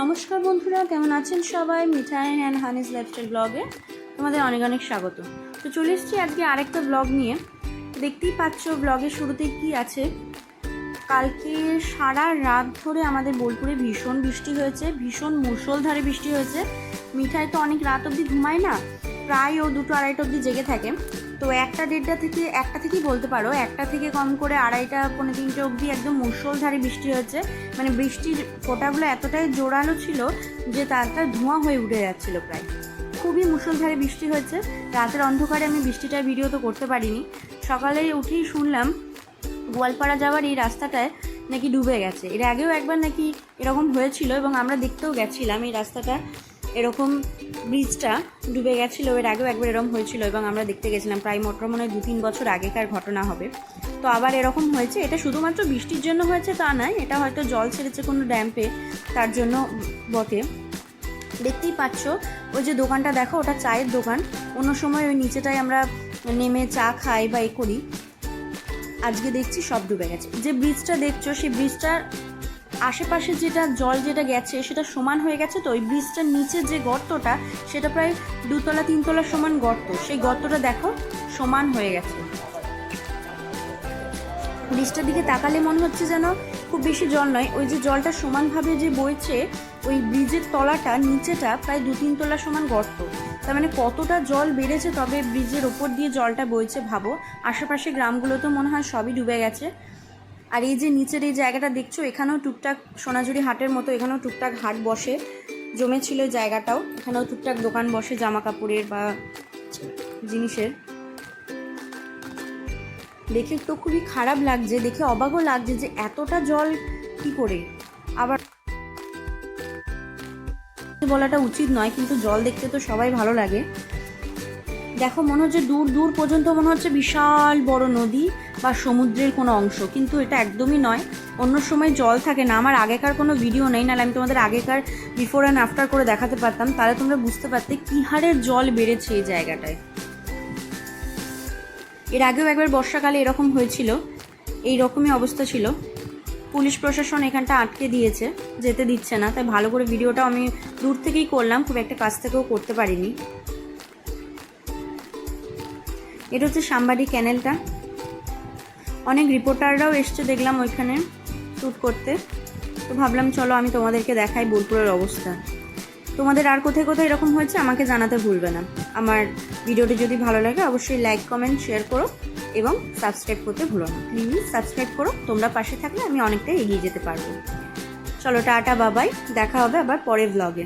নমস্কার বন্ধুরা, কেমন আছেন সবাই? মিঠাইন অ্যান্ড হানিজ লাইফস্টাইল ব্লগে তোমাদের অনেক অনেক স্বাগত। তো চলে এসেছি আজকে আরেকটা ব্লগ নিয়ে। দেখতেই পাচ্ছ ব্লগের শুরুতে কি আছে? কালকে সারা রাত ধরে আমাদের বোলপুরে ভীষণ বৃষ্টি হয়েছে, ভীষণ মুসলধারে বৃষ্টি হয়েছে। মিঠাই তো অনেক রাত অবধি ঘুমায় না। প্রায় ও দুটো আড়াইটা অবধি জেগে থাকে। তো একটা দেড়টা থেকে, একটা থেকেই বলতে পারো, একটা থেকে কম করে আড়াইটা, পৌনে তিনটে অবধি একদম মুষলধারে বৃষ্টি হয়েছে মানে বৃষ্টির ফোটাগুলো এতটাই জোরালো ছিল যে তারটা ধোঁয়া হয়ে উঠে যাচ্ছিল প্রায়। খুবই মুষলধারে বৃষ্টি হয়েছে। রাতের অন্ধকারে আমি বৃষ্টিটার ভিডিও তো করতে পারিনি। সকালে উঠেই শুনলাম, গোয়ালপাড়া যাওয়ার এই রাস্তাটায় নাকি ডুবে গেছে। এর আগেও একবার নাকি এরকম হয়েছিল এবং আমরা দেখতেও গেছিলাম এই রাস্তাটা। এরকম ব্রিজটা ডুবে গেছিল, এর আগেও একবার এরকম হয়েছিল এবং আমরা দেখতে গেছিলাম প্রায় মোটর মনে হয় দু তিন বছর আগেকার ঘটনা হবে। তো আবার এরকম হয়েছে, এটা শুধুমাত্র বৃষ্টির জন্য হয়েছে তা নয়, এটা হয়তো জল ছেড়েছে কোনো ড্যাম্পে তার জন্য বটে। দেখতেই পাচ্ছ, ওই যে দোকানটা দেখো, ওটা চায়ের দোকান। অন্য সময় ওই নিচেটায় আমরা নেমে চা খাই বা এ করি। আজকে দেখছি সব ডুবে গেছে। যে ব্রিজটা দেখছ, সেই ব্রিজটার আশেপাশে যেটা জল যেটা গেছে সেটা সমান হয়ে গেছে, তো ওই ব্রিজটার নিচে যে গর্তটা, সেটা প্রায় দুতলা, তিনতলা সমান গর্ত। সেই গর্তটা দেখো, সমান হয়ে গেছে। ব্রিজটার দিকে তাকালে মনে হচ্ছে যেন খুব বেশি জল নয়। ওই যে জলটা সমানভাবে যে বইছে, ওই ব্রিজের তলাটা, নিচেটা প্রায় দু তিন তলা সমান গর্ত। তার মানে কতটা জল বেড়েছে তবে ব্রিজের ওপর দিয়ে জলটা বইছে ভাবো। আশেপাশে গ্রামগুলো তো মনে হয় সবই ডুবে গেছে। আর এই যে নিচের এই জায়গাটা দেখছ, এখানেও টুকটাক সোনাঝুরি হাটের মতো এখানেও টুকটাক হাট বসে, জমেছিল জায়গাটাও। এখানেও টুকটাক দোকান বসে জামা কাপড়ের বা জিনিসের। দেখে তো খুবই খারাপ লাগছে, দেখে অবাকও লাগছে যে এতটা জল কি করে? আবার বলাটা উচিত নয়, কিন্তু জল দেখতে তো সবাই ভালো লাগে। দেখো, মনে হচ্ছে দূর দূর পর্যন্ত মনে হচ্ছে বিশাল বড় নদী বা সমুদ্রের কোনো অংশ। কিন্তু এটা একদমই নয়। অন্য সময় জল থাকে না। আমার আগেকার কোনো ভিডিও নেই, নাহলে আমি তোমাদের আগেকার বিফোর অ্যান্ড আফটার করে দেখাতে পারতাম। তাহলে তোমরা বুঝতে পারতে কী হারে জল বেড়েছে এই জায়গাটায়। এর আগেও একবার বর্ষাকালে এরকম হয়েছিল। এই রকমই অবস্থা ছিল। পুলিশ প্রশাসন এখানটা আটকে দিয়েছে, যেতে দিচ্ছে না। তাই ভালো করে ভিডিওটা আমি দূর থেকেই করলাম। খুব একটা কাছ থেকেও করতে পারিনি। এটা হচ্ছে সাম্বাড়ি ক্যানেলটা। অনেক রিপোর্টাররাও এসছে দেখলাম ওইখানে শ্যুট করতে। তো ভাবলাম, চলো আমি তোমাদেরকে দেখাই বোলপুরের অবস্থা। তোমাদের আর কোথায় কোথায় এরকম হয়েছে আমাকে জানাতে ভুলবে না। আমার ভিডিওটি যদি ভালো লাগে, অবশ্যই লাইক কমেন্ট শেয়ার করো এবং সাবস্ক্রাইব করতে ভুলো না। প্লিজ সাবস্ক্রাইব করো, তোমরা পাশে থাকলে আমি অনেকটাই এগিয়ে যেতে পারব। চলো, টাটা বাবাই দেখা হবে আবার পরের ব্লগে